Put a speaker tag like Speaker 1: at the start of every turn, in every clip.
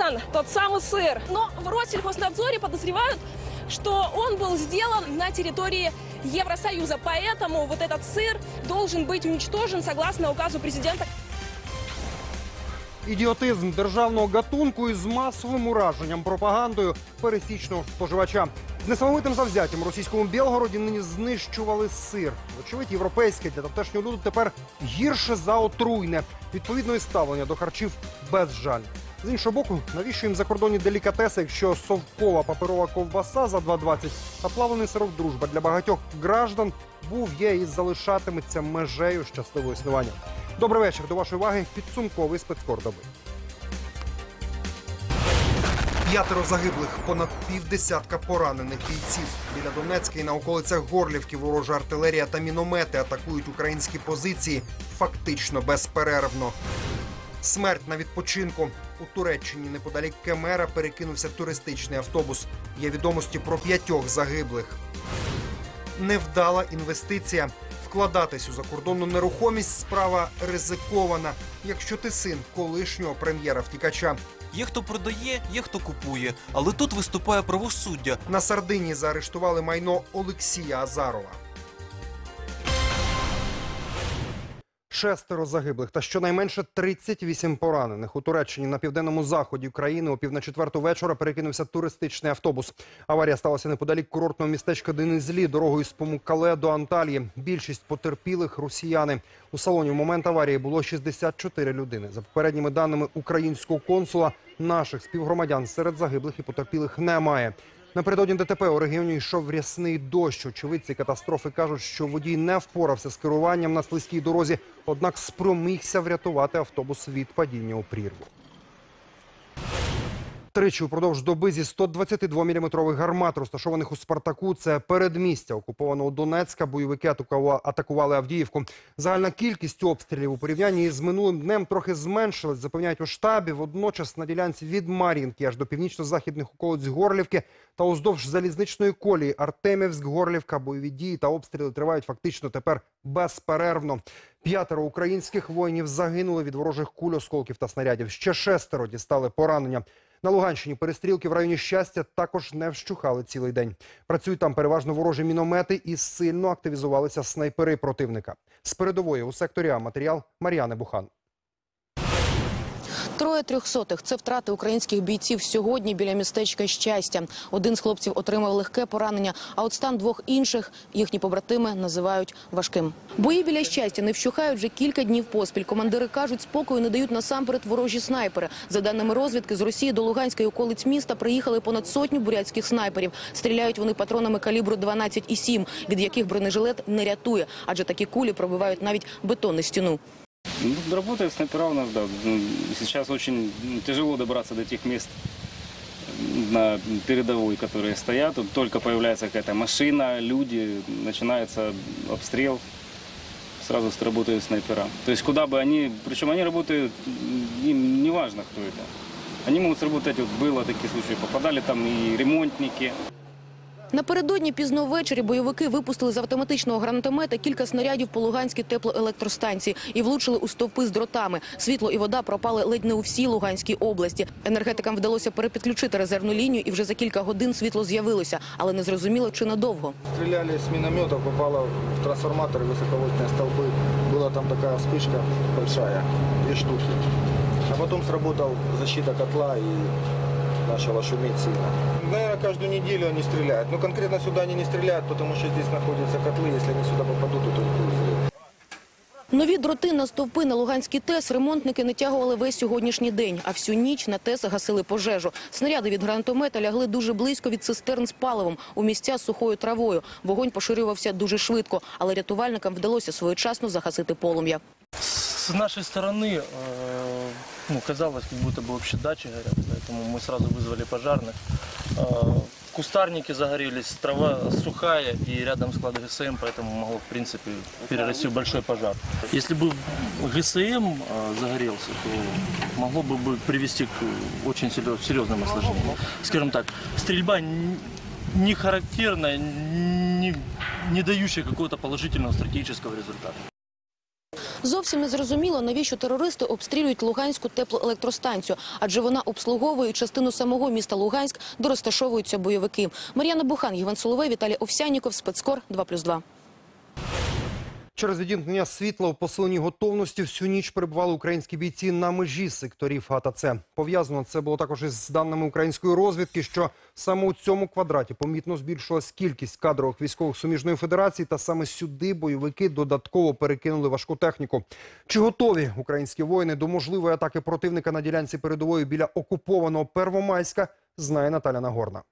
Speaker 1: Вот он, тот самый сыр. Но в Россельхознадзоре подозревают, что он был сделан на территории Евросоюза. Поэтому вот этот сыр должен быть уничтожен согласно указу президента.
Speaker 2: Ідіотизм державного гатунку із масовим ураженням пропагандою пересічного споживача. З несамовитим завзяттям у російському Білгороді нині знищували сир. Вочевидь, європейське для тамтешнього люду тепер гірше за отруйне. Відповідно і ставлення до харчів без жаль. З іншого боку, навіщо їм закордонні делікатеси, якщо совкова паперова ковбаса за 2,20 та плавлений сирок дружба для багатьох граждан був, є і залишатиметься межею щасливого існування. Добрий вечір. До вашої уваги підсумковий спецкор доби. П'ятеро загиблих, понад півдесятка поранених бійців. Біля Донецька і на околицях Горлівки ворожа артилерія та міномети атакують українські позиції фактично безперервно. Смерть на відпочинку. У Туреччині неподалік Кемера перекинувся туристичний автобус. Є відомості про п'ятьох загиблих. Невдала інвестиція. Вкладатись у закордонну нерухомість справа ризикована, якщо ти син колишнього прем'єра втікача.
Speaker 3: Є хто продає, є хто купує, але тут виступає правосуддя.
Speaker 2: На Сардинії заарештували майно Олексія Азарова. Шестеро загиблих та щонайменше 38 поранених. У Туреччині на південному заході країни о пів на четверту вечора перекинувся туристичний автобус. Аварія сталася неподалік курортного містечка Денизлі, дорогою з Помукале до Анталії. Більшість потерпілих – росіяни. У салоні в момент аварії було 64 людини. За попередніми даними українського консула, наших співгромадян серед загиблих і потерпілих немає. Напередодні ДТП у регіоні йшов рясний дощ. Очевидці катастрофи кажуть, що водій не впорався з керуванням на слизькій дорозі, однак спромігся врятувати автобус від падіння у прірву. Тричі упродовж доби зі 122-мм гармат, розташованих у Спартаку, це передмістя окупованого Донецька. Бойовики атакува- атакували Авдіївку. Загальна кількість обстрілів у порівнянні з минулим днем трохи зменшилась, запевняють у штабі. Водночас на ділянці від Мар'їнки аж до північно-західних околиць Горлівки та уздовж залізничної колії Артемівськ-Горлівка бойові дії та обстріли тривають фактично тепер безперервно. П'ятеро українських воїнів загинули від ворожих куль, осколків та снарядів. Ще шестеро дістали поранення. На Луганщині перестрілки в районі щастя також не вщухали цілий день. Працюють там переважно ворожі міномети і сильно активізувалися снайпери противника. З передової у секторі А матеріал Мар'яни Бухан.
Speaker 4: Троє трьохсотих – це втрати українських бійців сьогодні біля містечка щастя. Один з хлопців отримав легке поранення, а от стан двох інших їхні побратими називають важким. Бої біля щастя не вщухають вже кілька днів поспіль. Командири кажуть, спокою не дають насамперед ворожі снайпери. За даними розвідки, з Росії до Луганської околиць міста приїхали понад сотню бурятських снайперів. Стріляють вони патронами калібру 12,7, від яких бронежилет не рятує, адже такі кулі пробивають навіть бетонну стіну.
Speaker 5: Ну, Работает снайпера у нас, да. Ну, Сейчас очень ну, тяжело добраться до тех мест м, на передовой, которые стоят. Тут только появляется какая-то машина, люди, начинается обстрел, сразу сработают снайпера. То есть куда бы они, причем они работают, м, им не важно, кто это. Они могут сработать, вот было такие случаи, попадали там и ремонтники,
Speaker 4: Напередодні пізно ввечері бойовики випустили з автоматичного гранатомета кілька снарядів по Луганській теплоелектростанції і влучили у стовпи з дротами. Світло і вода пропали ледь не у всій Луганській області. Енергетикам вдалося перепідключити резервну лінію, і вже за кілька годин світло з'явилося, але не зрозуміло, чи надовго.
Speaker 6: Стреляли с минометов, попало в трансформатор высоковольтные столбы. Была там такая вспышка большая, две штуки. А потом сработал защита котла и начало шуметь сильно. Наверное, каждую неделю они стреляют. Но конкретно сюда они не стреляют, потому что здесь находятся котлы. Если они сюда попадут, то тут будет взрыв.
Speaker 4: Нові дроти на стовпи на Луганський ТЕС ремонтники натягували весь сьогоднішній день, а всю ніч на ТЕС гасили пожежу. Снаряди від гранатомета лягли дуже близько від цистерн з паливом у місця з сухою травою. Вогонь поширювався дуже швидко, але рятувальникам вдалося своєчасно загасити полум'я.
Speaker 7: С нашей стороны, э, ну, казалось, как будто бы вообще дачи горят, поэтому мы сразу вызвали пожарных. Э, кустарники загорелись, трава сухая и рядом склад ГСМ, поэтому могло, в принципе, перерасти в большой пожар. Если бы ГСМ э, загорелся, то могло бы привести к очень серьез- серьезным осложнениям. Скажем так, стрельба не характерная, не, не дающая какого-то положительного стратегического результата.
Speaker 4: Зовсім не зрозуміло, навіщо терористи обстрілюють Луганську теплоелектростанцію, адже вона обслуговує частину самого міста Луганськ, де розташовуються бойовики. Мар'яна Бухан, Іван Соловей, Віталій Овсяніков, Спецкор 2+,2.
Speaker 2: Через відімкнення світла у посиленій готовності всю ніч перебували українські бійці на межі секторів А та С. Пов'язано це було також із даними української розвідки, що саме у цьому квадраті помітно збільшилась кількість кадрових військових суміжної федерації, та саме сюди бойовики додатково перекинули важку техніку. Чи готові українські воїни до можливої атаки противника на ділянці передової біля окупованого Первомайська, знає Наталя Нагорна.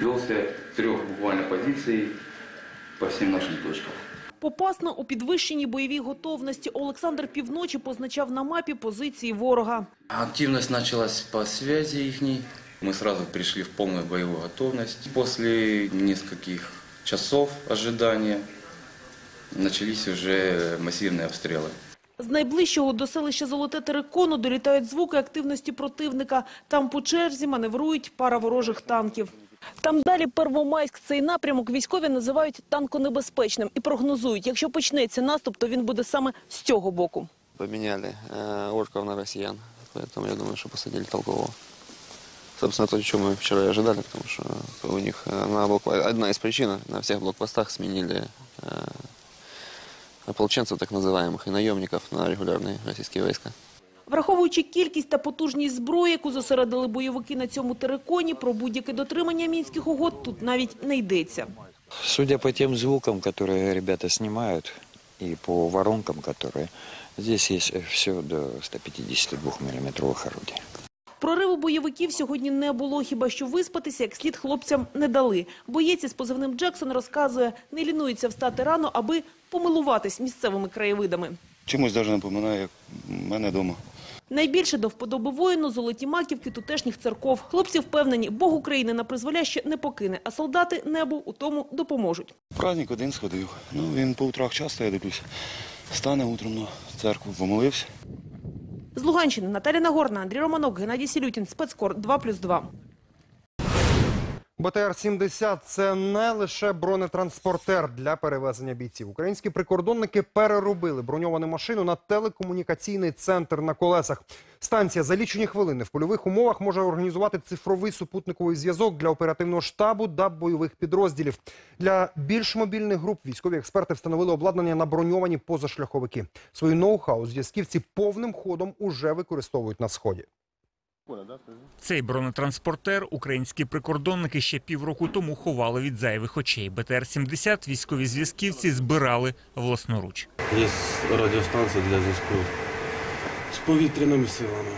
Speaker 8: Велся трех буквально позиций по всем нашим точкам.
Speaker 9: Попасно у підвищеній бойовій готовності Олександр півночі позначав на мапі позиції ворога.
Speaker 8: Активность началась по связи их. Мы сразу пришли в полную боевую готовность. После нескольких часов ожидания начались уже массивные обстрелы.
Speaker 9: З найближчого до селища Золоте Терекону долітають звуки активності противника. Там по черзі маневрують пара ворожих танків. Там далі Первомайськ. Цей напрямок військові називають танконебезпечним і прогнозують, якщо почнеться наступ, то він буде саме з цього боку.
Speaker 10: поменяли э, орков на россиян. Поэтому я думаю, что посадили толкового. Собственно, то, что мы вчера и ожидали, потому что у них э, на блокпо- одна из причин, на всех блокпостах сменили э, ополченцев так называемых и наемников на регулярные российские войска.
Speaker 9: Враховуючи кількість та потужність зброї, яку зосередили бойовики на цьому териконі, про будь-яке дотримання мінських угод тут навіть не йдеться.
Speaker 11: Судя по тем звукам, которые ребята снимают, и по воронкам, которые... Здесь есть все до 152 миллиметровых орудий.
Speaker 9: Прориву бойовиків сьогодні не було, хіба що виспатися як слід хлопцям не дали. Боєць із позивним Джексон розказує, не лінується встати рано, аби помилуватись місцевими краєвидами.
Speaker 12: Чимось даже напоминає, як мене вдома.
Speaker 9: Найбільше до вподоби воїну золоті маківки тутешніх церков. Хлопці впевнені, Бог України на призволяще не покине, а солдати небу у тому допоможуть.
Speaker 12: Праздник один сходив. Ну, він по утрах часто, я дивлюсь. Стане утром на церкву, помолився.
Speaker 9: З Луганщини Наталя Нагорна, Андрій Романок, Геннадій Сілютін, Спецкор 2+,2.
Speaker 2: БТР-70 – це не лише бронетранспортер для перевезення бійців. Українські прикордонники переробили броньовану машину на телекомунікаційний центр на колесах. Станція за лічені хвилини в польових умовах може організувати цифровий супутниковий зв'язок для оперативного штабу та бойових підрозділів. Для більш мобільних груп військові експерти встановили обладнання на броньовані позашляховики. Свою ноу-хау зв'язківці повним ходом уже використовують на сході.
Speaker 13: Цей бронетранспортер українські прикордонники ще півроку тому ховали від зайвих очей. БТР-70 військові зв'язківці збирали власноруч.
Speaker 14: Є радіостанція для зв'язку з повітряними силами.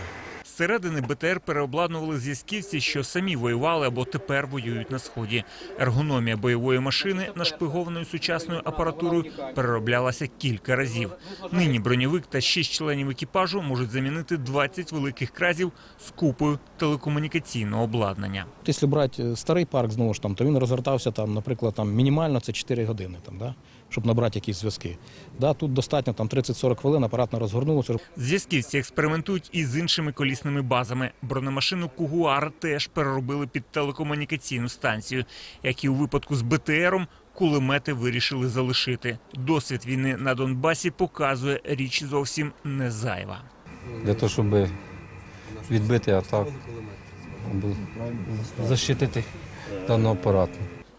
Speaker 13: Зсередини БТР переобладнували зв'язківці, що самі воювали або тепер воюють на сході. Ергономія бойової машини, нашпигованої сучасною апаратурою, перероблялася кілька разів. Нині броньовик та шість членів екіпажу можуть замінити 20 великих кразів з купою телекомунікаційного обладнання.
Speaker 15: Якщо брати старий парк знову ж там, то він розгортався там, наприклад, там мінімально це 4 години, там, да? Щоб набрати якісь зв'язки. Да, тут достатньо там 30-40 хвилин, апаратно розгорнувся.
Speaker 13: Зв'язківці експериментують і з іншими колісними базами. Бронемашину Кугуар теж переробили під телекомунікаційну станцію. Як і у випадку з БТРом, кулемети вирішили залишити. Досвід війни на Донбасі показує річ зовсім не зайва.
Speaker 16: Для того, щоб відбити атаку, защитити даний апарат.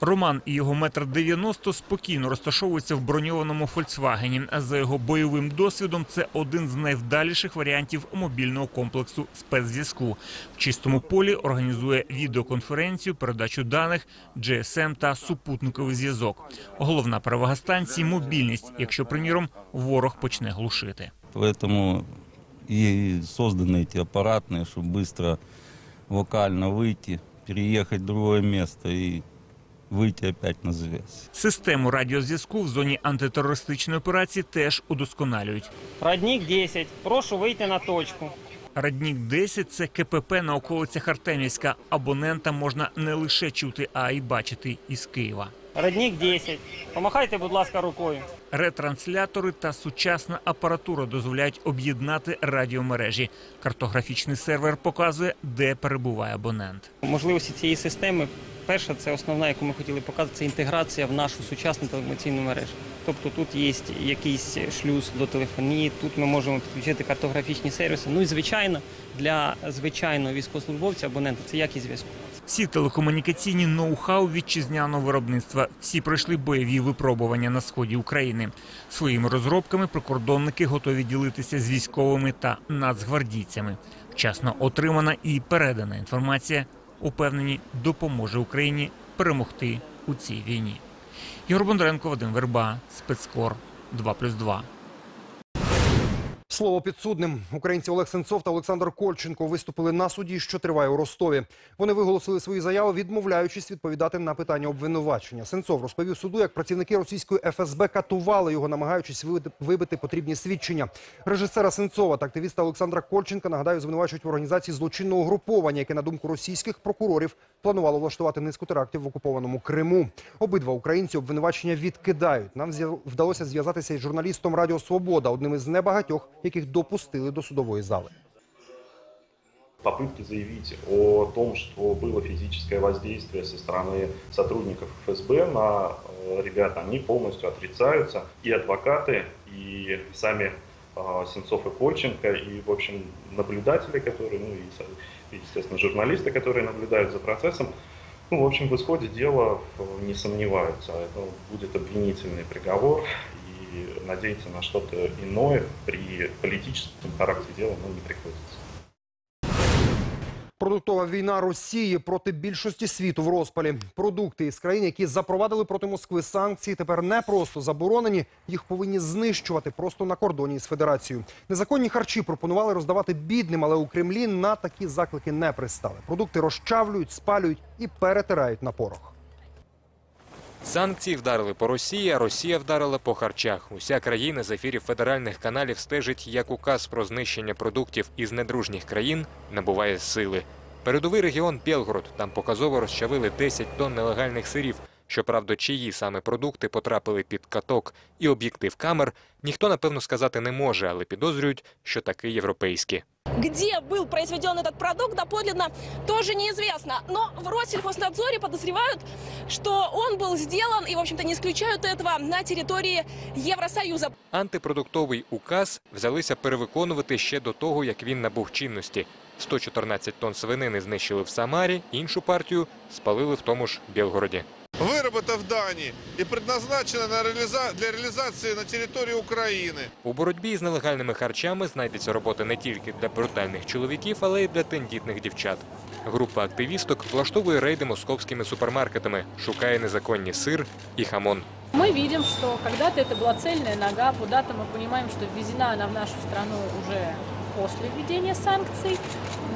Speaker 13: Роман і його метр дев'яносто спокійно розташовуються в броньованому «Фольксвагені». А за його бойовим досвідом це один з найвдаліших варіантів мобільного комплексу спецзв'язку. В чистому полі організує відеоконференцію, передачу даних, GSM та супутниковий зв'язок. Головна перевага станції мобільність, якщо, приміром, ворог почне глушити.
Speaker 17: Поэтому и созданы эти аппаратные, чтобы быстро вокально выйти, переехать в другое место и выйти опять на связь.
Speaker 13: Систему радіозв'язку в зоні антитерористичної операції теж удосконалюють.
Speaker 18: Родник 10. Прошу вийти на точку.
Speaker 13: Раднік 10 – це КПП на околицях Артемівська. Абонента можна не лише чути, а й бачити із Києва.
Speaker 18: Родник 10. Помахайте, будь ласка, рукою.
Speaker 13: Ретранслятори та сучасна апаратура дозволяють об'єднати радіомережі. Картографічний сервер показує, де перебуває абонент.
Speaker 18: Можливості цієї системи Перша, це основна, яку ми хотіли показати, це інтеграція в нашу сучасну телемаційну мережу. Тобто тут є якийсь шлюз до телефонії, тут ми можемо підключити картографічні сервіси. Ну і звичайно, для звичайного військовослужбовця абонента це якість зв'язку.
Speaker 13: Всі телекомунікаційні ноу-хау вітчизняного виробництва. Всі пройшли бойові випробування на сході України. Своїми розробками прикордонники готові ділитися з військовими та нацгвардійцями. Вчасно отримана і передана інформація, упевнені, допоможе Україні перемогти у цій війні. Ігор Бондаренко, Вадим Верба, спецкор 2+,2.
Speaker 2: Слово підсудним. Українці Олег Сенцов та Олександр Кольченко виступили на суді, що триває у Ростові. Вони виголосили свої заяви, відмовляючись відповідати на питання обвинувачення. Сенцов розповів суду, як працівники російської ФСБ катували його, намагаючись вибити- потрібні свідчення. Режисера Сенцова та активіста Олександра Кольченка нагадаю, звинувачують в організації злочинного груповання, яке на думку російських прокурорів планувало влаштувати низку терактів в окупованому Криму. Обидва українці обвинувачення відкидають. Нам вдалося зв'язатися із журналістом Радіо Свобода, одним із небагатьох, яких допустили до судової зали.
Speaker 19: попытки заявить о том, что было физическое воздействие со стороны сотрудников ФСБ на э, ребят, они полностью отрицаются. И адвокаты, и сами э, Сенцов и Кольченко, и, в общем, наблюдатели, которые, ну и, естественно, журналисты, которые наблюдают за процессом, ну, в общем, в исходе дела э, не сомневаются. Это будет обвинительный приговор, и надеяться на что-то иное при политическом характере дела ну, не приходится.
Speaker 2: Продуктова війна Росії проти більшості світу в розпалі. Продукти із країн, які запровадили проти Москви санкції, тепер не просто заборонені, їх повинні знищувати просто на кордоні з Федерацією. Незаконні харчі пропонували роздавати бідним, але у Кремлі на такі заклики не пристали. Продукти розчавлюють, спалюють і перетирають на порох.
Speaker 20: Санкції вдарили по Росії, а Росія вдарила по харчах. Уся країна з ефірів федеральних каналів стежить, як указ про знищення продуктів із недружніх країн набуває сили. Передовий регіон Білгород там показово розчавили 10 тонн нелегальних сирів. Щоправда, чиї саме продукти потрапили під каток і об'єктив камер, ніхто напевно сказати не може, але підозрюють, що таки європейські.
Speaker 1: Где был произведен этот продукт, доподлинно тоже неизвестно. Но в Россельхознадзоре подозревают, что он был сделан, и, в общем-то, не исключают этого, на территории Евросоюза.
Speaker 20: Антипродуктовий указ взялися перевиконувати ще до того, як він набув чинності. 114 тонн свинини знищили в Самарі, іншу партію спалили в тому ж Білгороді.
Speaker 21: выработана в Дании и предназначена на реализа- для реализации на территории Украины.
Speaker 20: У боротьбі з нелегальними харчами знайдеться робота не тільки для брутальних чоловіків, але й для тендітних дівчат. Група активісток влаштовує рейди московськими супермаркетами, шукає незаконні сир і хамон.
Speaker 22: Мы видим, что когда-то это была цельная нога, куда-то мы понимаем, что ввезена она в нашу страну уже после введения санкций,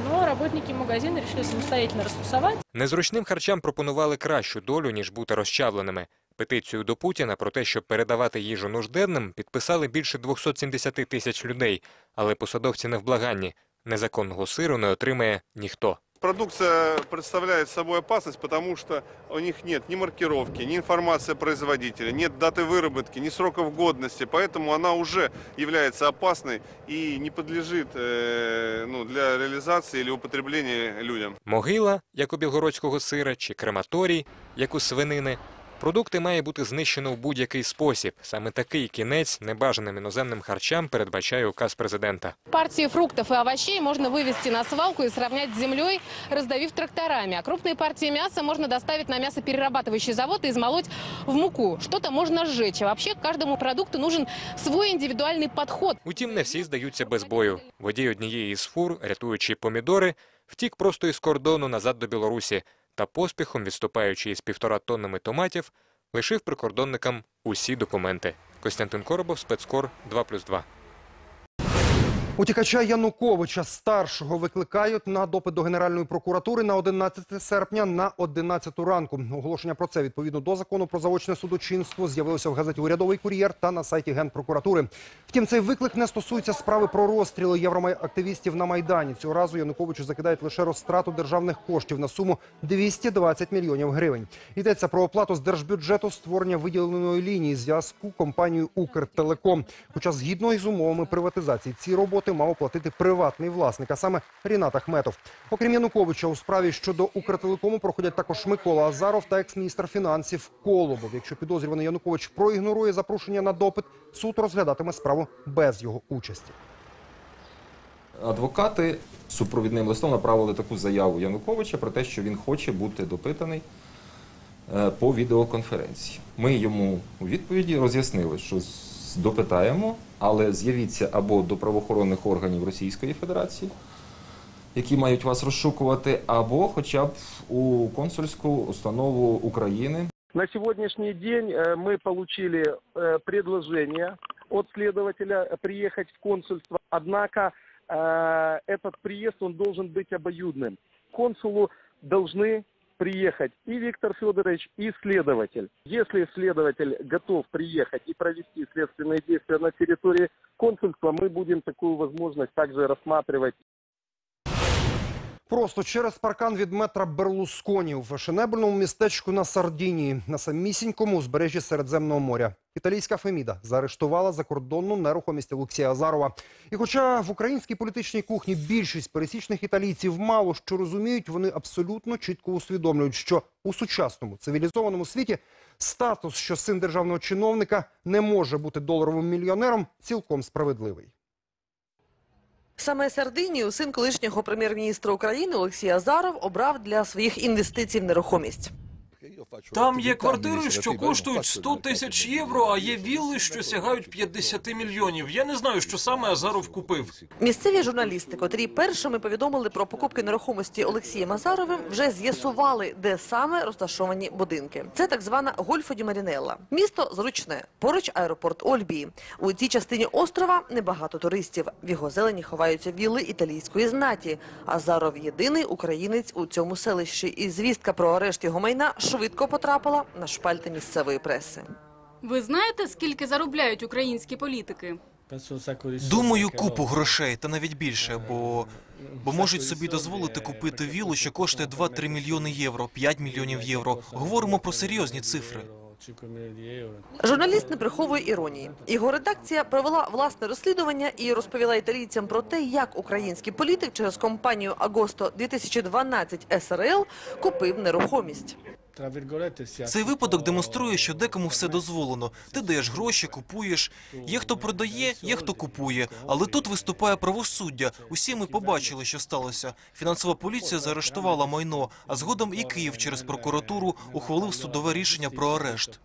Speaker 22: но работники магазина решили самостоятельно расфасовать.
Speaker 20: Незручним харчам пропонували кращу долю, ніж бути розчавленими. Петицію до Путіна про те, щоб передавати їжу нужденним, підписали більше 270 тисяч людей. Але посадовці не вблаганні. Незаконного сиру не отримає ніхто
Speaker 21: Продукция представляет собой опасность, потому что у них нет ни маркировки, ни информации о производителе, нет даты выработки, ни сроков годности, поэтому она уже является опасной и не подлежит э, ну, для реализации или употребления людям.
Speaker 20: Могила, як у білгородського сира, чи крематорій, як у свинини. Продукти має бути знищено в будь-який спосіб. Саме такий кінець небажаним іноземним харчам передбачає указ президента.
Speaker 23: Партии фруктов и овощей можно вывести на свалку и сравнять с землей, раздавив тракторами. А крупные партии мяса можно доставить на мясоперерабатывающий завод и измолоть в муку. Что-то можно сжечь. А вообще к каждому продукту нужен свой индивидуальный подход.
Speaker 20: Утім, не всі здаються без бою. Водій однієї із фур, рятуючи помідори, втік просто із кордону назад до Білорусі та поспіхом, відступаючи із півтора тоннами томатів, лишив прикордонникам усі документи. Костянтин Коробов, спецкор 2+,2.
Speaker 2: Утікача Януковича старшого викликають на допит до Генеральної прокуратури на 11 серпня на 11 ранку. Оголошення про це відповідно до закону про заочне судочинство з'явилося в газеті «Урядовий кур'єр» та на сайті Генпрокуратури. Втім, цей виклик не стосується справи про розстріли євроактивістів на Майдані. Цього разу Януковичу закидають лише розтрату державних коштів на суму 220 мільйонів гривень. Йдеться про оплату з держбюджету створення виділеної лінії зв'язку компанією «Укртелеком». Хоча згідно із умовами приватизації ці роботи кошти мав оплатити приватний власник, а саме Рінат Ахметов. Окрім Януковича, у справі щодо Укртелекому проходять також Микола Азаров та екс-міністр фінансів Колобов. Якщо підозрюваний Янукович проігнорує запрошення на допит, суд розглядатиме справу без його участі.
Speaker 24: Адвокати супровідним листом направили таку заяву Януковича про те, що він хоче бути допитаний е, по відеоконференції. Ми йому у відповіді роз'яснили, що допитаємо, але з'явіться або до правоохоронних органів Російської Федерації, які мають вас розшукувати, або хоча б у консульську установу України.
Speaker 25: На сегодняшний день э, мы получили э, предложение от следователя приехать в консульство, однако э, этот приезд он должен быть обоюдным. К консулу должны приехать и Виктор Федорович, и следователь. Если следователь готов приехать и провести следственные действия на территории консульства, мы будем такую возможность также рассматривать
Speaker 2: Просто через паркан від метра Берлусконі у фешенебельному містечку на Сардінії, на самісінькому узбережжі Середземного моря. Італійська Феміда заарештувала закордонну нерухомість Олексія Азарова. І хоча в українській політичній кухні більшість пересічних італійців мало що розуміють, вони абсолютно чітко усвідомлюють, що у сучасному цивілізованому світі статус, що син державного чиновника не може бути доларовим мільйонером, цілком справедливий.
Speaker 26: Саме Сардинію син колишнього прем'єр-міністра України Олексій Азаров обрав для своїх інвестицій в нерухомість.
Speaker 27: Там є квартири, що коштують 100 тисяч євро, а є вілли, що сягають 50 мільйонів. Я не знаю, що саме Азаров купив.
Speaker 26: Місцеві журналісти, котрі першими повідомили про покупки нерухомості Олексієм Азаровим, вже з'ясували, де саме розташовані будинки. Це так звана Гольфо ді Марінелла. Місто зручне, поруч аеропорт Ольбії. У цій частині острова небагато туристів. В його зелені ховаються вілли італійської знаті. Азаров єдиний українець у цьому селищі. І звістка про арешт його майна швидко потрапила на шпальти місцевої преси.
Speaker 28: Ви знаєте, скільки заробляють українські політики?
Speaker 29: Думаю, купу грошей, та навіть більше, бо, бо можуть собі дозволити купити вілу, що коштує 2-3 мільйони євро, 5 мільйонів євро. Говоримо про серйозні цифри.
Speaker 26: Журналіст не приховує іронії. Його редакція провела власне розслідування і розповіла італійцям про те, як український політик через компанію Агосто 2012 СРЛ купив нерухомість.
Speaker 29: Цей випадок демонструє, що декому все дозволено. Ти даєш гроші, купуєш. Є хто продає, є хто купує. Але тут виступає правосуддя. Усі ми побачили, що сталося. Фінансова поліція заарештувала майно, а згодом і Київ через прокуратуру ухвалив судове рішення про арешт.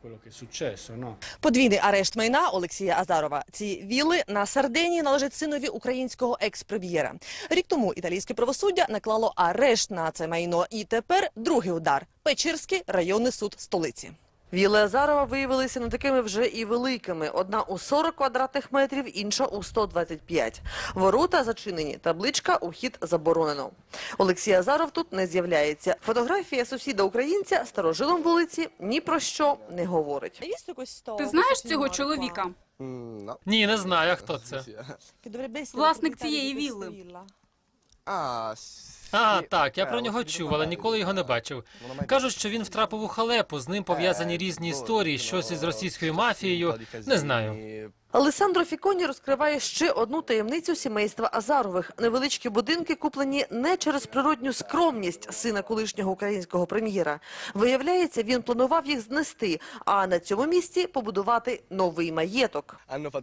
Speaker 26: Подвійний арешт майна Олексія Азарова. Ці віли на Сардинії належать синові українського екс-прем'єра. Рік тому італійське правосуддя наклало арешт на це майно. І тепер другий удар – Печерський районний суд столиці. Віли Азарова виявилися не такими вже і великими. Одна у 40 квадратних метрів, інша у 125. Ворота зачинені, табличка «Ухід заборонено». Олексій Азаров тут не з'являється. Фотографія сусіда-українця старожилом вулиці ні про що не говорить.
Speaker 28: Ти знаєш цього чоловіка?
Speaker 30: Ні, не знаю, а хто це.
Speaker 28: Власник цієї вілли.
Speaker 30: А, так, я про нього чув, але ніколи його не бачив. Кажуть, що він втрапив у халепу, з ним пов'язані різні історії, щось із російською мафією. Не знаю.
Speaker 26: Алесандро Фіконі розкриває ще одну таємницю сімейства Азарових. Невеличкі будинки куплені не через природню скромність сина колишнього українського прем'єра. Виявляється, він планував їх знести, а на цьому місці побудувати новий маєток.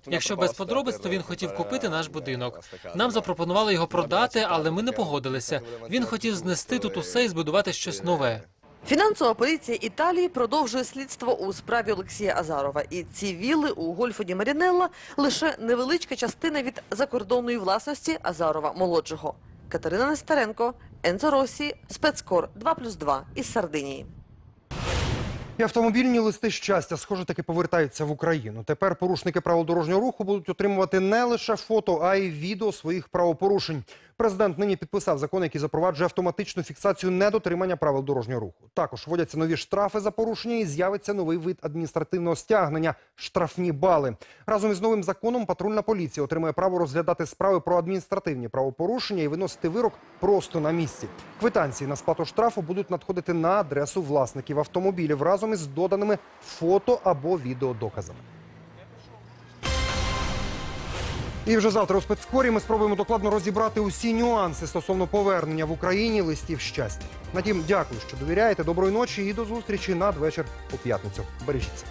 Speaker 30: Якщо без подробиць, то він хотів купити наш будинок. Нам запропонували його продати, але ми не погодилися. Він хотів знести тут усе і збудувати щось нове.
Speaker 26: Фінансова поліція Італії продовжує слідство у справі Олексія Азарова. І ці вілли у Гольфоді Марінелла лише невеличка частина від закордонної власності Азарова молодшого. Катерина Нестеренко, Енцо Росі, спецкор 2+,2 із Сардинії.
Speaker 2: І автомобільні листи щастя, схоже, таки повертаються в Україну. Тепер порушники правил дорожнього руху будуть отримувати не лише фото, а й відео своїх правопорушень. Президент нині підписав закон, який запроваджує автоматичну фіксацію недотримання правил дорожнього руху. Також вводяться нові штрафи за порушення і з'явиться новий вид адміністративного стягнення штрафні бали. Разом із новим законом патрульна поліція отримає право розглядати справи про адміністративні правопорушення і виносити вирок просто на місці. Квитанції на сплату штрафу будуть надходити на адресу власників автомобілів разом із доданими фото або відеодоказами. І вже завтра у спецкорі ми спробуємо докладно розібрати усі нюанси стосовно повернення в Україні листів щастя. Натім, дякую, що довіряєте. Доброї ночі і до зустрічі надвечір у п'ятницю. Бережіться.